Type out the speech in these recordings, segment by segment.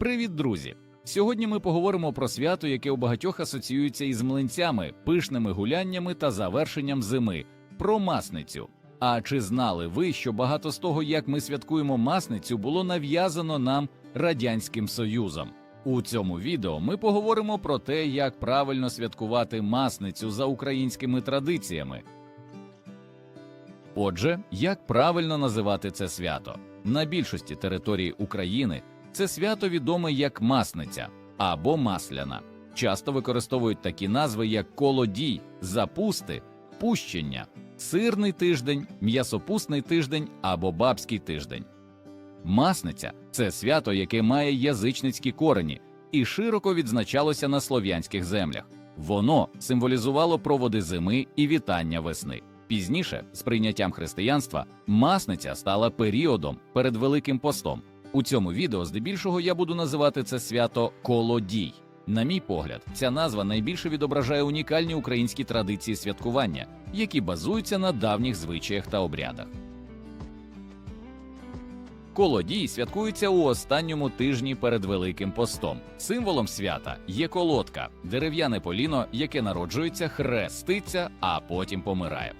Привіт, друзі! Сьогодні ми поговоримо про свято, яке у багатьох асоціюється із млинцями, пишними гуляннями та завершенням зими про масницю. А чи знали ви, що багато з того, як ми святкуємо масницю, було нав'язано нам Радянським Союзом? У цьому відео ми поговоримо про те, як правильно святкувати масницю за українськими традиціями. Отже, як правильно називати це свято? На більшості територій України це свято відоме як масниця або масляна. Часто використовують такі назви, як колодій, запусти, пущення, сирний тиждень, м'ясопусний тиждень або бабський тиждень. Масниця це свято, яке має язичницькі корені і широко відзначалося на слов'янських землях. Воно символізувало проводи зими і вітання весни. Пізніше, з прийняттям християнства, масниця стала періодом перед Великим постом. У цьому відео здебільшого я буду називати це свято колодій. На мій погляд, ця назва найбільше відображає унікальні українські традиції святкування, які базуються на давніх звичаях та обрядах. Колодій святкується у останньому тижні перед Великим постом. Символом свята є колодка, дерев'яне поліно, яке народжується, хреститься, а потім помирає.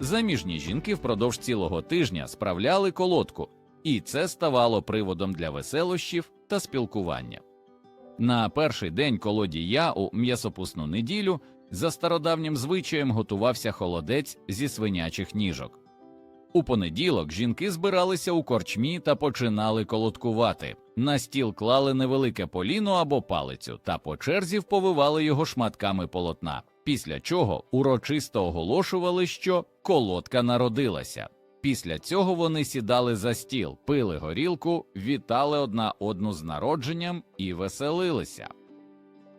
Заміжні жінки впродовж цілого тижня справляли колодку, і це ставало приводом для веселощів та спілкування. На перший день колодія у м'ясопусну неділю за стародавнім звичаєм готувався холодець зі свинячих ніжок. У понеділок жінки збиралися у корчмі та починали колодкувати. На стіл клали невелике поліно або палицю та по черзі вповивали його шматками полотна, після чого урочисто оголошували, що колодка народилася. Після цього вони сідали за стіл, пили горілку, вітали одна одну з народженням і веселилися.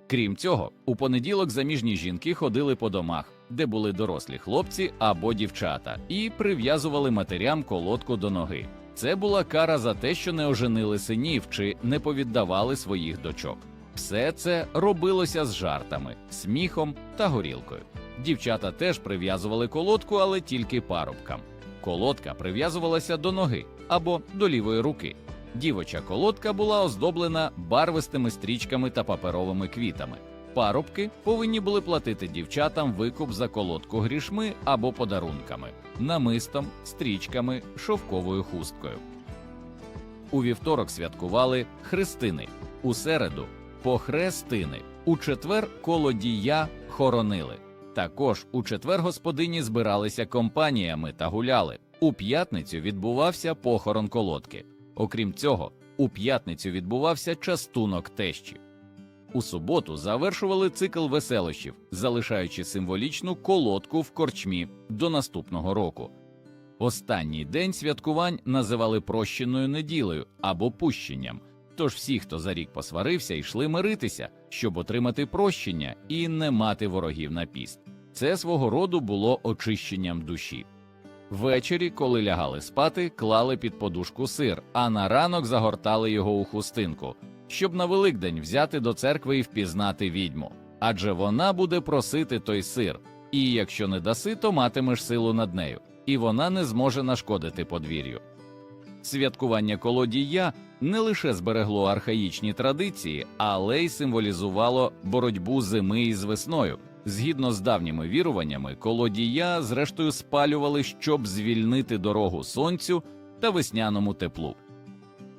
Крім цього, у понеділок заміжні жінки ходили по домах, де були дорослі хлопці або дівчата, і прив'язували матерям колодку до ноги. Це була кара за те, що не оженили синів чи не повіддавали своїх дочок. Все це робилося з жартами, сміхом та горілкою. Дівчата теж прив'язували колодку, але тільки парубкам. Колодка прив'язувалася до ноги або до лівої руки. Дівоча колодка була оздоблена барвистими стрічками та паперовими квітами. Парубки повинні були платити дівчатам викуп за колодку грішми або подарунками, намистом, стрічками, шовковою хусткою. У вівторок святкували хрестини, у середу похрестини, у четвер колодія хоронили. Також у четвер господині збиралися компаніями та гуляли. У п'ятницю відбувався похорон колодки. Окрім цього, у п'ятницю відбувався частунок тещі. У суботу завершували цикл веселощів, залишаючи символічну колодку в корчмі до наступного року. Останній день святкувань називали прощеною неділею або пущенням. Тож всі, хто за рік посварився, йшли миритися, щоб отримати прощення і не мати ворогів на піст. Це свого роду було очищенням душі. Ввечері, коли лягали спати, клали під подушку сир, а на ранок загортали його у хустинку, щоб на Великдень взяти до церкви і впізнати відьму. Адже вона буде просити той сир, і якщо не даси, то матимеш силу над нею, і вона не зможе нашкодити подвір'ю. Святкування колодія не лише зберегло архаїчні традиції, але й символізувало боротьбу зими із весною. Згідно з давніми віруваннями, колодія зрештою спалювали, щоб звільнити дорогу сонцю та весняному теплу.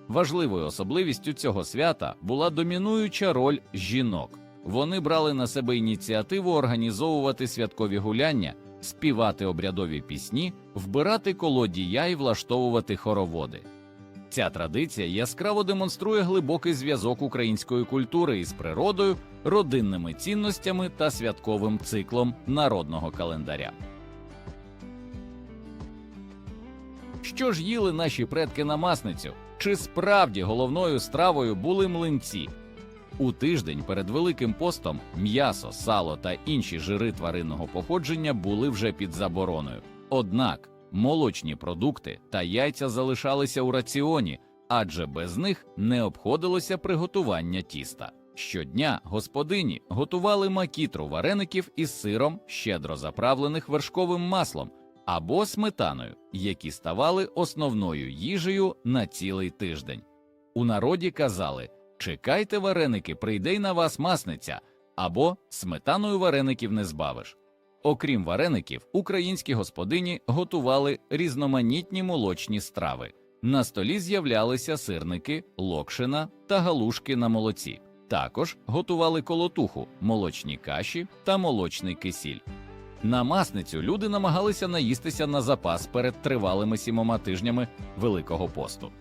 Важливою особливістю цього свята була домінуюча роль жінок. Вони брали на себе ініціативу організовувати святкові гуляння, співати обрядові пісні, вбирати колодія і влаштовувати хороводи. Ця традиція яскраво демонструє глибокий зв'язок української культури із природою, родинними цінностями та святковим циклом народного календаря. Що ж їли наші предки на масницю? Чи справді головною стравою були млинці? У тиждень перед Великим постом м'ясо, сало та інші жири тваринного походження були вже під забороною. Однак молочні продукти та яйця залишалися у раціоні, адже без них не обходилося приготування тіста. Щодня господині готували макітру вареників із сиром, щедро заправлених вершковим маслом або сметаною, які ставали основною їжею на цілий тиждень. У народі казали, Чекайте вареники, прийде й на вас масниця, або сметаною вареників не збавиш. Окрім вареників, українські господині готували різноманітні молочні страви. На столі з'являлися сирники, локшина та галушки на молоці. Також готували колотуху, молочні каші та молочний кисіль. На масницю люди намагалися наїстися на запас перед тривалими сімома тижнями Великого посту.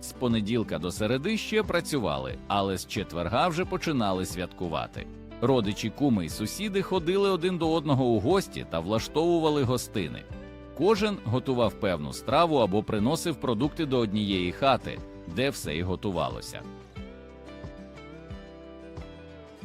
З понеділка до середи ще працювали, але з четверга вже починали святкувати. Родичі, куми й сусіди ходили один до одного у гості та влаштовували гостини. Кожен готував певну страву або приносив продукти до однієї хати, де все й готувалося.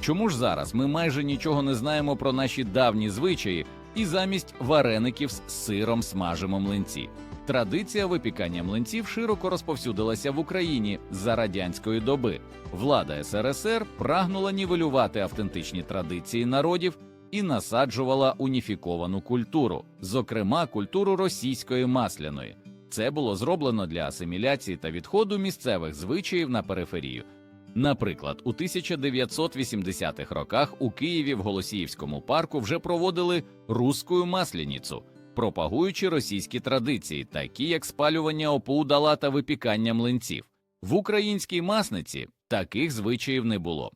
Чому ж зараз ми майже нічого не знаємо про наші давні звичаї і замість вареників з сиром смажимо млинці? Традиція випікання млинців широко розповсюдилася в Україні за радянської доби. Влада СРСР прагнула нівелювати автентичні традиції народів і насаджувала уніфіковану культуру, зокрема культуру російської масляної. Це було зроблено для асиміляції та відходу місцевих звичаїв на периферію. Наприклад, у 1980-х роках у Києві в Голосіївському парку вже проводили русскую масляницю, пропагуючи російські традиції, такі як спалювання опудала та випікання млинців. В українській масниці таких звичаїв не було.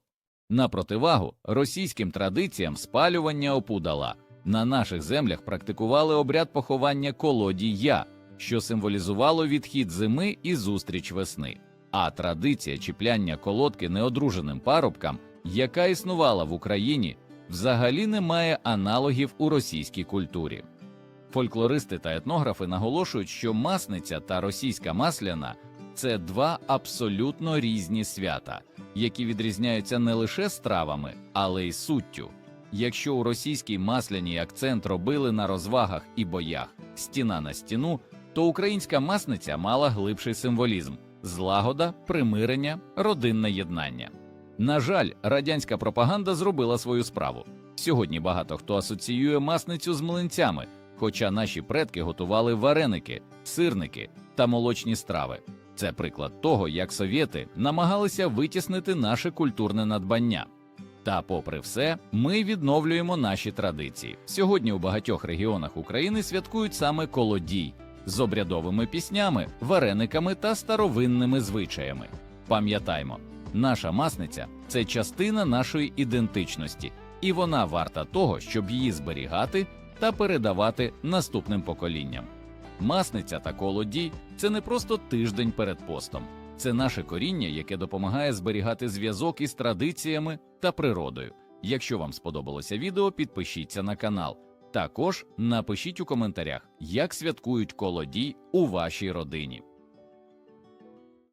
На противагу російським традиціям спалювання опудала на наших землях практикували обряд поховання колодія, що символізувало відхід зими і зустріч весни. А традиція чіпляння колодки неодруженим парубкам, яка існувала в Україні, взагалі не має аналогів у російській культурі. Фольклористи та етнографи наголошують, що масниця та російська масляна це два абсолютно різні свята, які відрізняються не лише стравами, але й суттю. Якщо у російській масляній акцент робили на розвагах і боях стіна на стіну, то українська масниця мала глибший символізм злагода, примирення, родинне єднання. На жаль, радянська пропаганда зробила свою справу. Сьогодні багато хто асоціює масницю з млинцями, хоча наші предки готували вареники, сирники та молочні страви. Це приклад того, як совєти намагалися витіснити наше культурне надбання. Та, попри все, ми відновлюємо наші традиції. Сьогодні у багатьох регіонах України святкують саме колодій з обрядовими піснями, варениками та старовинними звичаями. Пам'ятаймо, наша масниця це частина нашої ідентичності, і вона варта того, щоб її зберігати та передавати наступним поколінням. Масниця та колодій це не просто тиждень перед постом, це наше коріння, яке допомагає зберігати зв'язок із традиціями та природою. Якщо вам сподобалося відео, підпишіться на канал. Також напишіть у коментарях, як святкують колодій у вашій родині.